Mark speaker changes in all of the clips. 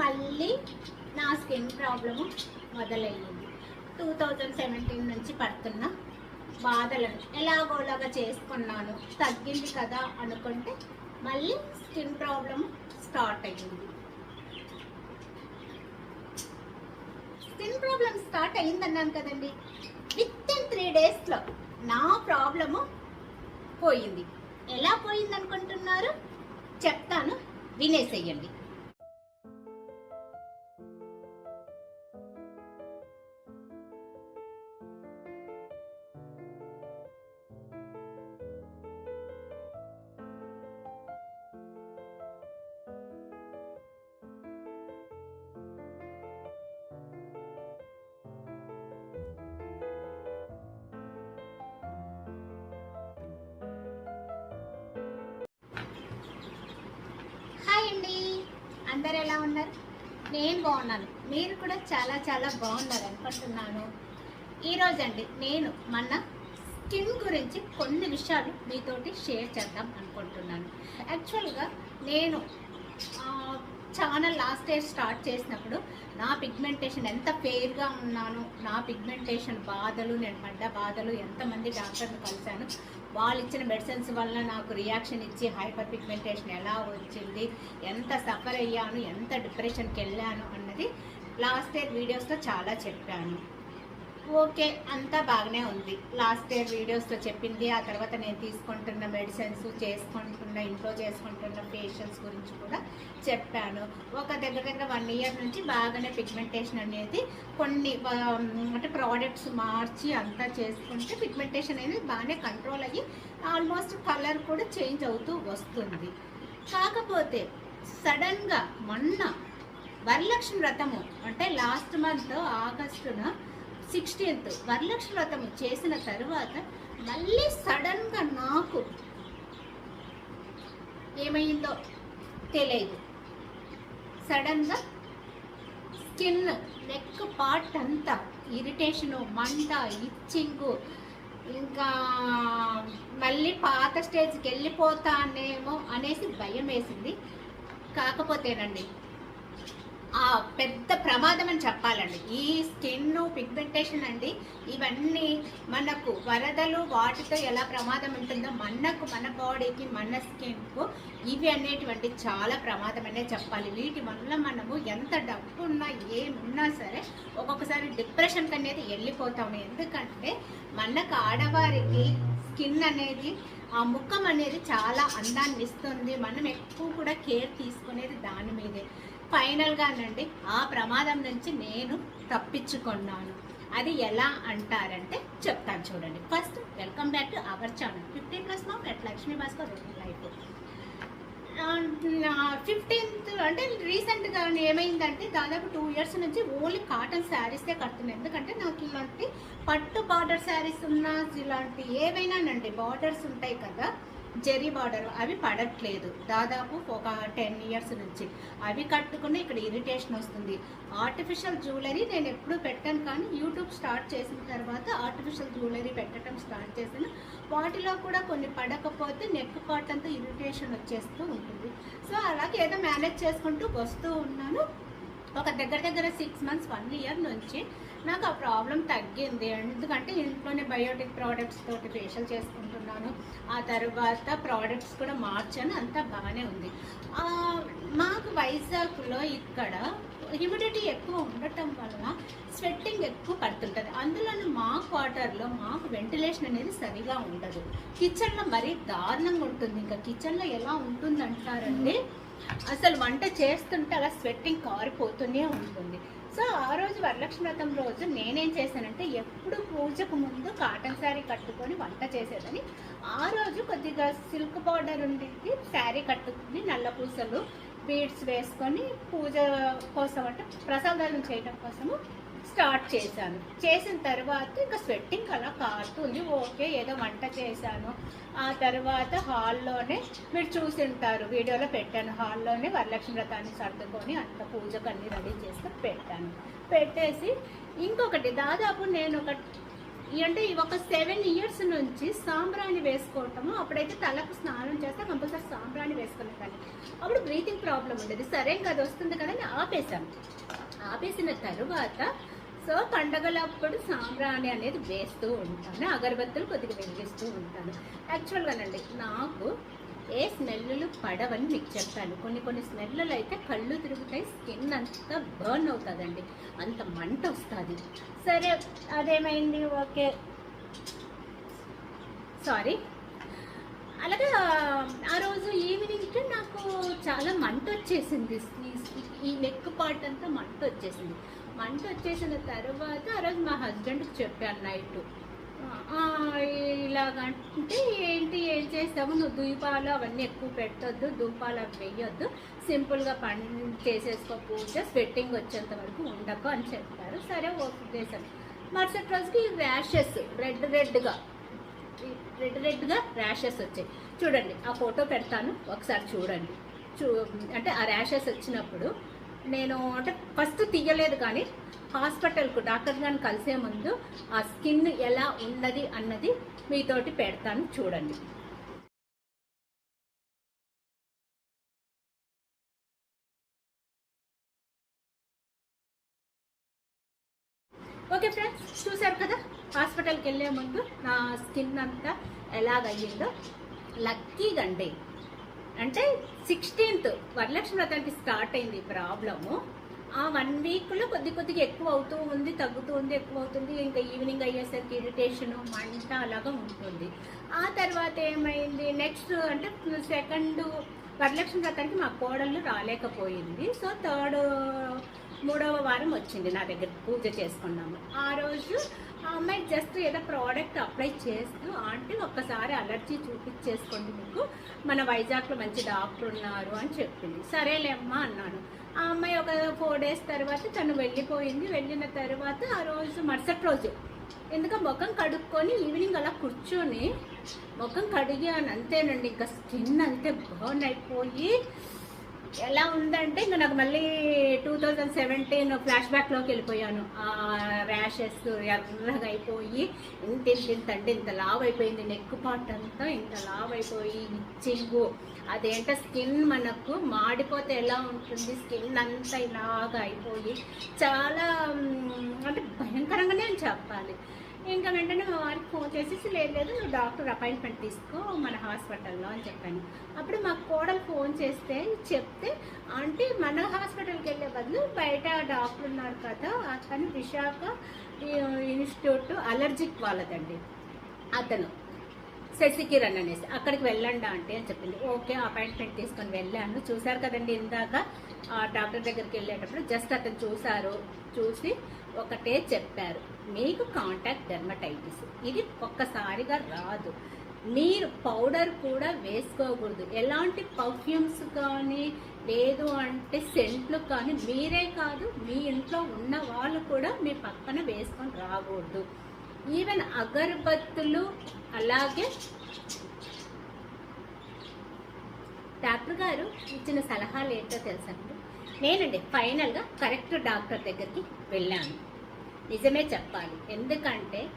Speaker 1: మళ్ళీ నా skin problem మొదలయ్యింది. టూ థౌజండ్ సెవెంటీన్ నుంచి పడుతున్న బాధలను ఎలాగోలాగా చేసుకున్నాను తగ్గింది కదా అనుకుంటే మళ్ళీ స్కిన్ ప్రాబ్లం స్టార్ట్ అయ్యింది. స్కిన్ ప్రాబ్లం స్టార్ట్ అయ్యిందన్నాను కదండి. విత్ ఇన్ త్రీ డేస్లో నా ప్రాబ్లము పోయింది. ఎలా పోయింది అనుకుంటున్నారు చెప్తాను వినేసేయండి. ఉన్నారు నేను బాగున్నాను. మీరు కూడా చాలా చాలా బాగున్నారు అనుకుంటున్నాను. ఈరోజు అండి నేను మన స్కిన్ గురించి కొన్ని విషయాలు మీతోటి షేర్ చేద్దాం అనుకుంటున్నాను. యాక్చువల్గా నేను ఛానల్ లాస్ట్ ఇయర్ స్టార్ట్ చేసినప్పుడు నా పిగ్మెంటేషన్ ఎంత ఫెయిర్గా ఉన్నాను నా పిగ్మెంటేషన్ బాధలు నేను పడ్డ బాధలు ఎంతమంది డాక్టర్ని కలిశాను వాళ్ళు ఇచ్చిన మెడిసిన్స్ వల్ల నాకు రియాక్షన్ ఇచ్చి హైపర్ పిగ్మెంటేషన్ ఎలా వచ్చింది ఎంత సఫర్ అయ్యాను ఎంత డిప్రెషన్కి వెళ్ళాను అన్నది లాస్ట్ ఇయర్ వీడియోస్లో చాలా చెప్పాను. ఓకే అంతా బాగానే ఉంది. లాస్ట్ ఇయర్ వీడియోస్లో చెప్పింది ఆ తర్వాత నేను తీసుకుంటున్న మెడిసిన్స్ చేసుకుంటున్న ఇంట్లో చేసుకుంటున్న ఫేషియల్స్ గురించి కూడా చెప్పాను. ఒక దగ్గర దగ్గర వన్ ఇయర్ నుంచి బాగానే పిగ్మెంటేషన్ అనేది కొన్ని అంటే ప్రోడక్ట్స్ మార్చి అంతా చేసుకుంటే పిగ్మెంటేషన్ అనేది బాగానే కంట్రోల్ అయ్యి ఆల్మోస్ట్ కలర్ కూడా చేంజ్ అవుతూ వస్తుంది. కాకపోతే సడన్గా మొన్న వరలక్ష్మి వ్రతము అంటే లాస్ట్ మంత్ ఆగస్టున సిక్స్టీన్త్ వరలక్ష్మి వ్రతము చేసిన తర్వాత మళ్ళీ సడన్గా నాకు ఏమైందో తెలియదు. సడన్గా స్కిన్ నెక్ పార్ట్ అంతా ఇరిటేషను మంట ఇచ్చింగు ఇంకా మళ్ళీ పాత స్టేజ్కి వెళ్ళిపోతానేమో అనేసి భయం వేసింది. కాకపోతేనండి ఆ పెద్ద ప్రమాదం అని చెప్పాలండి. ఈ స్కిన్ పిగ్మెంటేషన్ అండి. ఇవన్నీ మనకు వరదలు వాటితో ఎలా ప్రమాదం ఉంటుందో మనకు మన బాడీకి మన స్కిన్కు ఇవి అనేటువంటి చాలా ప్రమాదమనే చెప్పాలి. వీటి వల్ల మనము ఎంత డబ్బు ఉన్నా ఏమున్నా సరే ఒక్కొక్కసారి డిప్రెషన్కి అనేది వెళ్ళిపోతాము ఎందుకంటే మనకు ఆడవారికి స్కిన్ అనేది ఆ ముఖం అనేది చాలా అందాన్ని ఇస్తుంది. మనం ఎక్కువ కూడా కేర్ తీసుకునేది దాని మీదే. ఫైనల్గానండి ఆ ప్రమాదం నుంచి నేను తప్పించుకున్నాను. అది ఎలా అంటారంటే చెప్తాను చూడండి. First welcome back to our channel fifteen plus మా at Lakshmi Bhaskar life fifteenth అంటే రీసెంట్గా ఏమైందంటే దాదాపు టూ ఇయర్స్ నుంచి ఓన్లీ కాటన్ శారీసే కడుతున్నాను. ఎందుకంటే నాకు ఇలాంటి పట్టు బార్డర్ శారీస్ ఉన్న ఇలాంటి ఏవైనానండి బార్డర్స్ ఉంటాయి కదా జెరీ బార్డర్ అవి పడట్లేదు. దాదాపు ఒక టెన్ ఇయర్స్ నుంచి. అవి కట్టుకుని ఇక్కడ ఇరిటేషన్ వస్తుంది. ఆర్టిఫిషియల్ జ్యువెలరీ నేను ఎప్పుడూ పెట్టాను కానీ యూట్యూబ్ స్టార్ట్ చేసిన తర్వాత ఆర్టిఫిషియల్ జ్యువెలరీ పెట్టడం స్టార్ట్ చేశాను. వాటిలో కూడా కొన్ని పడకపోతే నెక్ పార్ట్ అంతా ఇరిటేషన్ వచ్చేస్తూ ఉంటుంది. సో అలాగే ఏదో మేనేజ్ చేసుకుంటూ వస్తూ ఉన్నాను. ఒక దగ్గర దగ్గర సిక్స్ మంత్స్ వన్ ఇయర్ నుంచి నాకు ఆ ప్రాబ్లం తగ్గింది. ఎందుకంటే ఇంట్లోనే బయోటిక్ ప్రోడక్ట్స్ తోటి ఫేషియల్ తీసుకున్నాను ఆ తర్వాత ప్రోడక్ట్స్ కూడా మార్చాను అంతా బాగానే ఉంది. మాకు వైజాగ్లో ఇక్కడ హ్యూమిడిటీ ఎక్కువ ఉండటం వలన స్వెట్టింగ్ ఎక్కువ పడుతుంటుంది. అందులోనూ మా క్వార్టర్లో మాకు వెంటిలేషన్ అనేది సరిగా ఉండదు. కిచెన్లో మరీ దారుణంగా ఉంటుంది. ఇంకా కిచెన్లో ఎలా ఉంటుంది అసలు వంట చేస్తుంటే అలా స్వెట్టింగ్ కారిపోతూనే ఉంటుంది. సో ఆ రోజు వరలక్ష్మి వ్రతం రోజు నేనేం చేశానంటే ఎప్పుడు పూజకు ముందు కాటన్ శారీ కట్టుకొని వంట చేసేదని ఆ రోజు కొద్దిగా సిల్క్ బార్డర్ ఉండేది శారీ కట్టుకుని నల్ల పూసలు బీడ్స్ వేసుకొని పూజ కోసం అంటే ప్రసాదాలు చేయడం కోసము స్టార్ట్ చేశాను. చేసిన తర్వాత ఇంకా స్వెట్టింగ్ అలా కాస్తుంది ఓకే ఏదో వంట చేశాను. ఆ తర్వాత హాల్లోనే మీరు చూసి ఉంటారు వీడియోలో పెట్టాను. హాల్లోనే వరలక్ష్మి వ్రతాన్ని సర్దుకొని అంత పూజకు అన్ని రెడీ చేసి పెట్టాను. పెట్టేసి ఇంకొకటి దాదాపు నేను ఒక అంటే ఒక సెవెన్ ఇయర్స్ నుంచి సాంబ్రాణి వేసుకోవటము అప్పుడైతే తలకు స్నానం చేస్తే కంపల్సరీ సాంబ్రాణి వేసుకునే కానీ అప్పుడు బ్రీతింగ్ ప్రాబ్లం ఉండేది. సరే ఇంకా అది వస్తుంది కదా అని ఆపేశాను. ఆపేసిన తరువాత సో పండగలప్పుడు సాంబ్రాణి అనేది వేస్తూ ఉంటాను అగరబత్తులు కొద్దిగా వెలిగిస్తూ ఉంటాను. యాక్చువల్గానండి నాకు ఏ స్మెల్లు పడవని మీకు చెప్పాను. కొన్ని కొన్ని స్మెల్లు అయితే కళ్ళు తిరుగుతాయి స్కిన్ అంతా బర్న్ అవుతుందండి. అంత మంట వస్తుంది. సరే అదేమైంది? ఓకే. సారీ. అలాగా ఆ రోజు ఈవినింగ్కి నాకు చాలా మంట వచ్చేసింది. ఈ- ఈ నెక్ పార్ట్ అంతా మంట వచ్చేసింది. మంట వచ్చేసిన తర్వాత ఆ రోజు మా హస్బెండ్కి చెప్పాను నైట్. ఇలాగంటే ఏంటి ఏం చేస్తాము నువ్వు దూపాలు అవన్నీ ఎక్కువ పెట్టొద్దు దూపాలు అవి వేయొద్దు సింపుల్గా పని చేసేసుకో పూజ స్వెట్టింగ్ వచ్చేంత వరకు ఉండకు అని చెప్పారు. సరే ఓకే చేశాను మరుసటి రోజుకి ర్యాషెస్ రెడ్ రెడ్గా రెడ్ రెడ్గా ర్యాషెస్ వచ్చాయి. చూడండి ఆ ఫోటో పెడతాను. ఒకసారి చూడండి. చూ అంటే ఆ ర్యాషెస్ వచ్చినప్పుడు నేను అంటే ఫస్ట్ తీయలేదు కానీ హాస్పిటల్కు డాక్టర్ గారిని కలిసే ముందు ఆ స్కిన్ ఎలా ఉన్నది అన్నది మీతోటి పెడతాను చూడండి. ఓకే ఫ్రెండ్స్ చూసారు కదా? హాస్పిటల్కి వెళ్ళే ముందు నా స్కిన్ అంతా ఎలాగయ్యిందో. లక్కీగా అండి అంటే సిక్స్టీన్త్ వరలక్ష్మి వ్రతానికి స్టార్ట్ అయింది ప్రాబ్లము. ఆ వన్ వీక్లో కొద్ది కొద్దిగా ఎక్కువ అవుతూ ఉంది తగ్గుతూ ఉంది ఎక్కువ అవుతుంది. ఇంకా ఈవినింగ్ అయ్యేసరికి ఇరిటేషను మంట అలాగా ఉంటుంది. ఆ తర్వాత ఏమైంది? నెక్స్ట్ అంటే సెకండ్ వరలక్ష్మి వ్రతానికి మా కోడళ్ళు రాలేకపోయింది. సో థర్డ్ మూడవ వారం వచ్చింది నా దగ్గర పూజ చేసుకున్నాము. ఆ రోజు ఆ అమ్మాయి జస్ట్ ఏదో ప్రోడక్ట్ అప్లై చేస్తూ ఆంటీ ఒక్కసారి అలర్జీ చూపించేసుకోండి మీకు. మన వైజాగ్లో మంచి డాక్టర్ ఉన్నారు అని చెప్పింది. సరేలేమ్మా అన్నాను. ఆ అమ్మాయి ఒక ఫోర్ డేస్ తర్వాత తను వెళ్ళిపోయింది. వెళ్ళిన తర్వాత ఆ రోజు మరుసటి రోజు ఎందుక ముఖం కడుక్కొని ఈవినింగ్ అలా కూర్చొని ముఖం కడిగాను. అంతేనండి ఇంకా స్కిన్ అంతే బర్న్ అయిపోయి ఎలా ఉందంటే ఇంకా నాకు మళ్ళీ టూ థౌజండ్ సెవెంటీన్ ఫ్లాష్ బ్యాక్లోకి వెళ్ళిపోయాను. ఆ ర్యాషెస్ ఎర్రగా అయిపోయి ఇంత ఇంత ఇంత అంటే ఇంత లావ్ అయిపోయింది నెక్ పార్ట్ అంతా ఇంత లావ్ అయిపోయి ఇచ్చింగు అదేంటో స్కిన్ మనకు మాడిపోతే ఎలా ఉంటుంది స్కిన్ అంతా ఇలాగా అయిపోయి చాలా అంటే భయంకరంగానే అని చెప్పాలి. ఇంకా వెంటనే మా వారికి ఫోన్ చేసేసి లేదు లేదు నువ్వు డాక్టర్ అపాయింట్మెంట్ తీసుకో మన హాస్పిటల్లో అని చెప్పాను. అప్పుడు మా కోడలు ఫోన్ చేస్తే చెప్తే అంటే మన హాస్పిటల్కి వెళ్ళే బదులు బయట డాక్టర్ ఉన్నారు కదా అతను విశాఖ ఇన్స్టిట్యూట్ అలర్జిక్ వాళ్ళదండి. అతను శశికిరణ్ అనేసి. అక్కడికి వెళ్ళండి అంటే అని చెప్పింది. ఓకే అపాయింట్మెంట్ తీసుకొని వెళ్ళాను. చూశారు కదండి ఇందాక ఆ డాక్టర్ దగ్గరికి వెళ్ళేటప్పుడు జస్ట్ అతను చూశారు చూసి ఒకటే చెప్పారు. మీకు కాంటాక్ట్ డెర్మటైటిస్ ఇది ఒక్కసారిగా రాదు. మీరు పౌడర్ కూడా వేసుకోకూడదు. ఎలాంటి పర్ఫ్యూమ్స్ కానీ లేదు అంటే సెంట్లు కానీ మీరే కాదు మీ ఇంట్లో ఉన్న వాళ్ళు కూడా మీ పక్కన వేసుకొని రాకూడదు. ఈవెన్ అగరబత్తులు అలాగే డాక్టర్ గారు ఇచ్చిన సలహాలు ఏంటో తెలుసండి? నేనండి ఫైనల్గా కరెక్ట్ డాక్టర్ దగ్గరికి వెళ్ళాను. నిజమే చెప్పాలి. ఎందుకంటే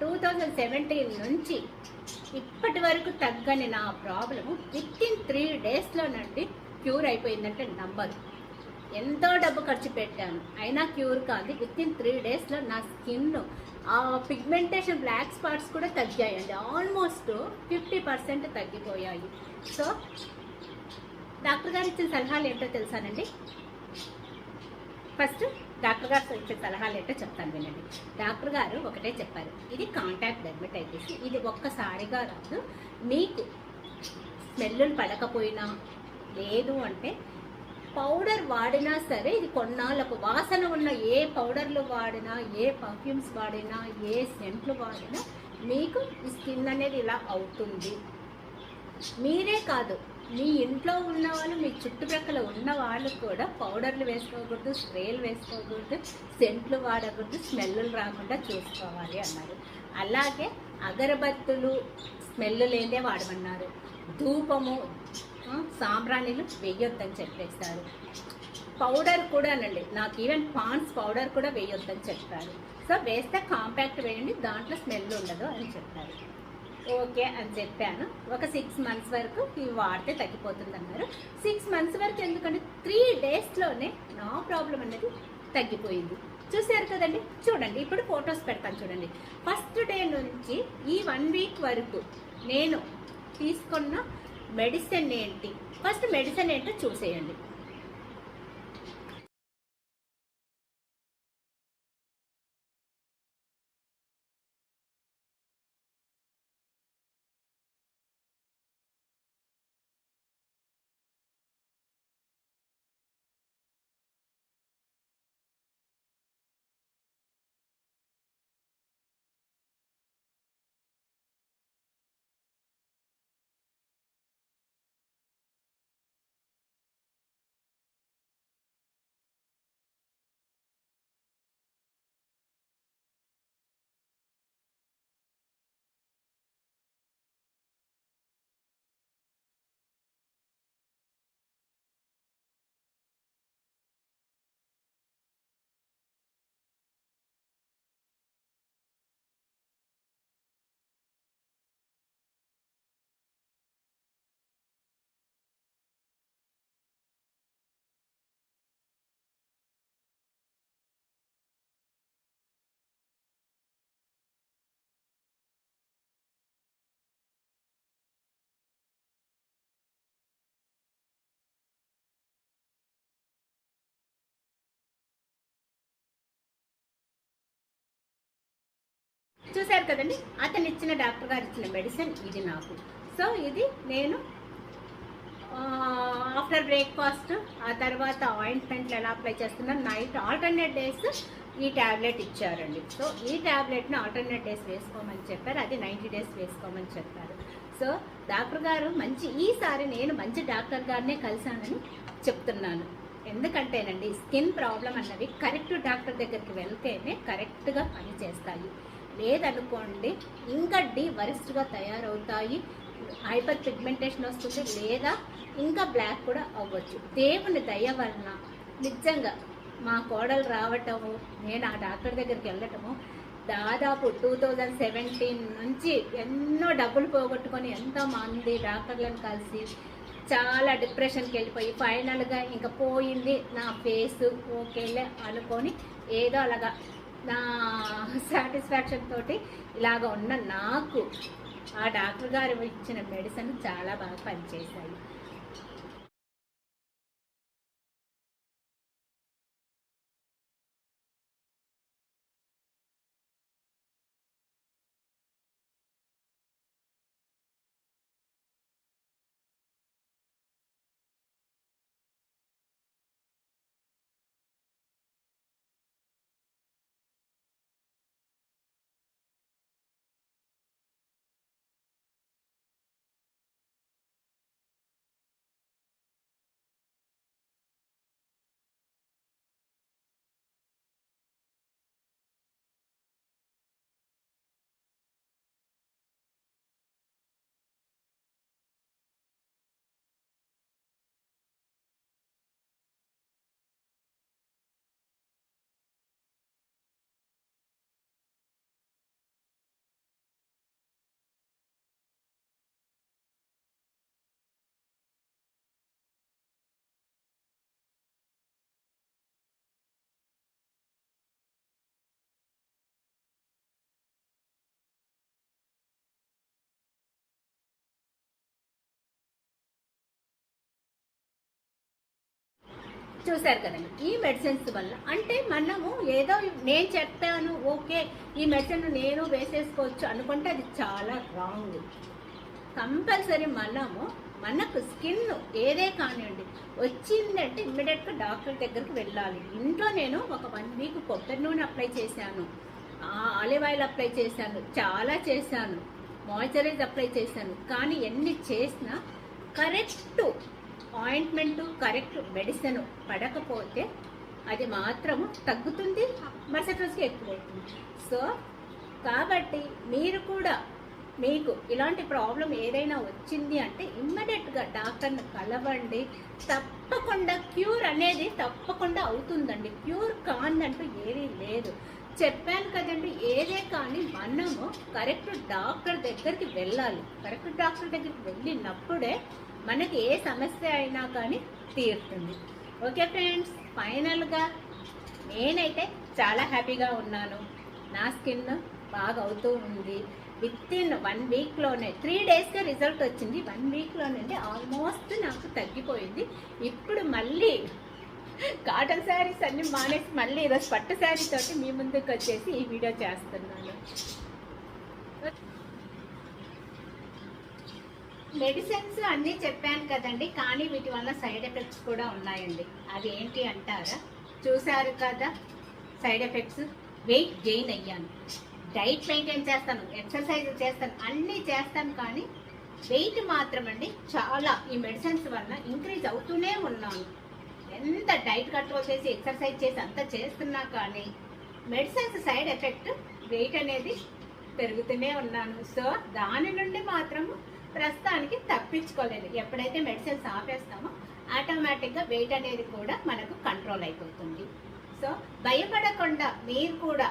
Speaker 1: టూ థౌజండ్ సెవెంటీన్ నుంచి ఇప్పటి వరకు తగ్గని నా ప్రాబ్లము విత్ ఇన్ త్రీ డేస్లోనండి క్యూర్ అయిపోయిందంటే నంబరు. ఎంతో డబ్బు ఖర్చు పెట్టాను. అయినా క్యూర్ కాదు. విత్ ఇన్ త్రీ డేస్లో నా స్కిన్ ఆ పిగ్మెంటేషన్ బ్లాక్ స్పాట్స్ కూడా తగ్గాయండి. ఆల్మోస్ట్ ఫిఫ్టీ పర్సెంట్ తగ్గిపోయాయి. సో డాక్టర్ గారు ఇచ్చిన సలహాలు ఏంటో తెలుసానండి? ఫస్ట్ డాక్టర్ గారు ఇచ్చిన సలహాలు ఏంటో చెప్తాను వినండి. డాక్టర్ గారు ఒకటే చెప్పారు. ఇది కాంటాక్ట్ డెర్మటైటిస్ ఇది ఒక్కసారిగా రాదు. మీకు స్మెల్లు పడకపోయినా లేదు అంటే పౌడర్ వాడినా సరే ఇది కొన్నాళ్ళకు వాసన ఉన్న ఏ పౌడర్లు వాడినా ఏ పర్ఫ్యూమ్స్ వాడినా ఏ సెంట్లు వాడినా మీకు ఈ స్కిన్ అనేది ఇలా అవుతుంది. మీరే కాదు మీ ఇంట్లో ఉన్న వాళ్ళు మీ చుట్టుప్రక్కల ఉన్న వాళ్ళు కూడా పౌడర్లు వేసుకోకూడదు స్ప్రేలు వేసుకోకూడదు సెంట్లు వాడకూడదు స్మెల్లు రాకుండా చూసుకోవాలి అన్నారు. అలాగే అగరబత్తులు స్మెల్ లేదే వాడమన్నారు. ధూపము సాంబ్రాణిలు వేయొద్దని చెప్పేస్తారు. పౌడర్ కూడానండి నాకు ఈవెన్ పాన్స్ పౌడర్ కూడా వేయొద్దని చెప్పారు. సో వేస్తే కాంపాక్ట్ వేయండి దాంట్లో స్మెల్ ఉండదు అని చెప్పారు. ఓకే అని చెప్పాను. ఒక సిక్స్ మంత్స్ వరకు ఇవి వాడితే తగ్గిపోతుంది అన్నారు సిక్స్ మంత్స్ వరకు ఎందుకంటే త్రీ డేస్లోనే నా ప్రాబ్లం అనేది తగ్గిపోయింది. చూశారు కదండి? చూడండి ఇప్పుడు ఫొటోస్ పెడతాను చూడండి. ఫస్ట్ డే నుంచి ఈ వన్ వీక్ వరకు నేను తీసుకున్న మెడిసిన్ ఏంటి? ఫస్ట్ మెడిసిన్ ఏంటో చూసేయండి. చూశారు కదండి? అతను ఇచ్చిన డాక్టర్ గారు ఇచ్చిన మెడిసిన్ ఇది నాకు. సో ఇది నేను ఆఫ్టర్ బ్రేక్ఫాస్ట్ ఆ తర్వాత ఆయింట్మెంట్లు ఎలా అప్లై చేస్తున్నాను నైట్ ఆల్టర్నేట్ డేస్ ఈ ట్యాబ్లెట్ ఇచ్చారండి. సో ఈ ట్యాబ్లెట్ని ఆల్టర్నేట్ డేస్ వేసుకోమని చెప్పారు. అది నైంటీ డేస్ వేసుకోమని చెప్పారు. సో డాక్టర్ గారు మంచి ఈసారి నేను మంచి డాక్టర్ గారినే కలిశానని చెప్తున్నాను. ఎందుకంటేనండి స్కిన్ ప్రాబ్లం అన్నవి కరెక్ట్ డాక్టర్ దగ్గరికి వెళ్తేనే కరెక్ట్గా పనిచేస్తాయి. లేదనుకోండి ఇంకా డి వరిస్ట్గా తయారవుతాయి. హైపర్ పిగ్మెంటేషన్ వస్తుంది లేదా ఇంకా బ్లాక్ కూడా అవ్వచ్చు. దేవుని దయ వలన నిజంగా మా కోడలు రావటము నేను ఆ డాక్టర్ దగ్గరికి వెళ్ళటము దాదాపు టూ థౌజండ్ సెవెంటీన్ నుంచి ఎన్నో డబ్బులు పోగొట్టుకొని ఎంతో మంది డాక్టర్లను కలిసి చాలా డిప్రెషన్కి వెళ్ళిపోయి ఫైనల్గా ఇంకా పోయింది నా ఫేస్ ఓకేలే అనుకొని ఏదో అలాగా నా సాటిస్ఫాక్షన్ తోటి ఇలాగ ఉన్న నాకు ఆ డాక్టర్ గారు ఇచ్చిన మెడిసిన్ చాలా బాగా పనిచేశాయి. చూశారు కదండి. ఈ మెడిసిన్స్ వల్ల అంటే మనము ఏదో నేను చెప్పాను ఓకే ఈ మెడిసిన్ నేను వేసేసుకోవచ్చు అనుకుంటే అది చాలా రాంగ్ కంపల్సరీ మనము మనకు స్కిన్ ఏదే కానివ్వండి వచ్చిందంటే ఇమ్మీడియట్గా డాక్టర్ దగ్గరికి వెళ్ళాలి. ఇంట్లో నేను ఒక వన్ వీక్ కొబ్బరి నూనె అప్లై చేశాను. ఆలివ్ ఆయిల్ అప్లై చేశాను చాలా చేశాను. మాయిశ్చరైజ్ అప్లై చేశాను. కానీ ఎన్ని చేసినా కరెక్ట్ ఆయింట్మెంట్ కరెక్ట్ మెడిసిన్ పడకపోతే అది మాత్రము తగ్గుతుంది మరుసటి రోజుకి ఎక్కువ అవుతుంది సో కాబట్టి మీరు కూడా మీకు ఇలాంటి ప్రాబ్లం ఏదైనా వచ్చింది అంటే ఇమ్మీడియట్గా డాక్టర్ని కలవండి. తప్పకుండా క్యూర్ అనేది తప్పకుండా అవుతుందండి. క్యూర్ కాందంటూ ఏదీ లేదు. చెప్పాను కదండి ఏదే కానీ మనము కరెక్ట్ డాక్టర్ దగ్గరికి వెళ్ళాలి. కరెక్ట్ డాక్టర్ దగ్గరికి వెళ్ళినప్పుడే మనకి ఏ సమస్య అయినా కానీ తీరుతుంది. ఓకే ఫ్రెండ్స్ ఫైనల్గా నేనైతే చాలా హ్యాపీగా ఉన్నాను. నా స్కిన్ బాగా అవుతూ ఉంది. విత్ ఇన్ వన్ వీక్లోనే త్రీ డేస్కే రిజల్ట్ వచ్చింది. వన్ వీక్లోనండి ఆల్మోస్ట్ నాకు తగ్గిపోయింది. ఇప్పుడు మళ్ళీ కాటన్ శారీస్ అన్ని మానేసి మళ్ళీ ఈరోజు పట్టు శారీ తోటి మీ ముందుకు వచ్చేసి ఈ వీడియో చేస్తున్నాను. మెడిసిన్స్ అన్నీ చెప్పాను కదండి కానీ వీటి వల్ల సైడ్ ఎఫెక్ట్స్ కూడా ఉన్నాయండి. అది ఏంటి అంటారా? చూశారు కదా సైడ్ ఎఫెక్ట్స్. వెయిట్ గెయిన్ అయ్యాను. డైట్ మెయింటైన్ చేస్తాను ఎక్సర్సైజ్ చేస్తాను అన్నీ చేస్తాను కానీ వెయిట్ మాత్రం అండి చాలా ఈ మెడిసిన్స్ వల్ల ఇంక్రీజ్ అవుతూనే ఉన్నాను. ఎంత డైట్ కంట్రోల్ చేసి ఎక్సర్సైజ్ చేసి అంత చేస్తున్నా కానీ మెడిసిన్స్ సైడ్ ఎఫెక్ట్ వెయిట్ అనేది పెరుగుతూనే ఉన్నాను. సో దాని నుండి మాత్రము ప్రస్తుతానికి తప్పించుకోలేదు. ఎప్పుడైతే మెడిసిన్స్ ఆపేస్తామో ఆటోమేటిక్గా వెయిట్ అనేది కూడా మనకు కంట్రోల్ అయిపోతుంది. సో భయపడకుండా మీరు కూడా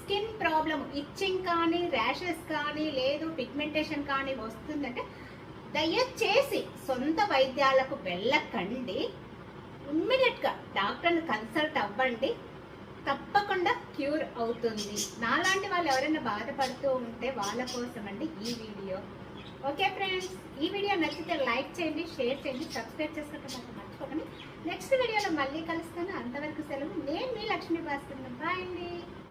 Speaker 1: స్కిన్ ప్రాబ్లం ఇచ్చింగ్ కానీ ర్యాషెస్ కానీ లేదు పిగ్మెంటేషన్ కానీ వస్తుందంటే దయచేసి సొంత వైద్యాలకు వెళ్ళకండి. ఇమ్మీడియట్గా డాక్టర్ని కన్సల్ట్ అవ్వండి. తప్పకుండా క్యూర్ అవుతుంది. నాలాంటి వాళ్ళు ఎవరైనా బాధపడుతూ ఉంటే వాళ్ళ కోసం అండి ఈ వీడియో. ఓకే ఫ్రెండ్స్ ఈ వీడియో నచ్చితే లైక్ చేయండి షేర్ చేయండి సబ్స్క్రైబ్ చేసుకోవడం మాకు మర్చిపోకండి. నెక్స్ట్ వీడియోలో మళ్ళీ కలుస్తాను. అంతవరకు సెలవు. నేను మీ లక్ష్మీ భాస్కర్ బాయ్ అండి.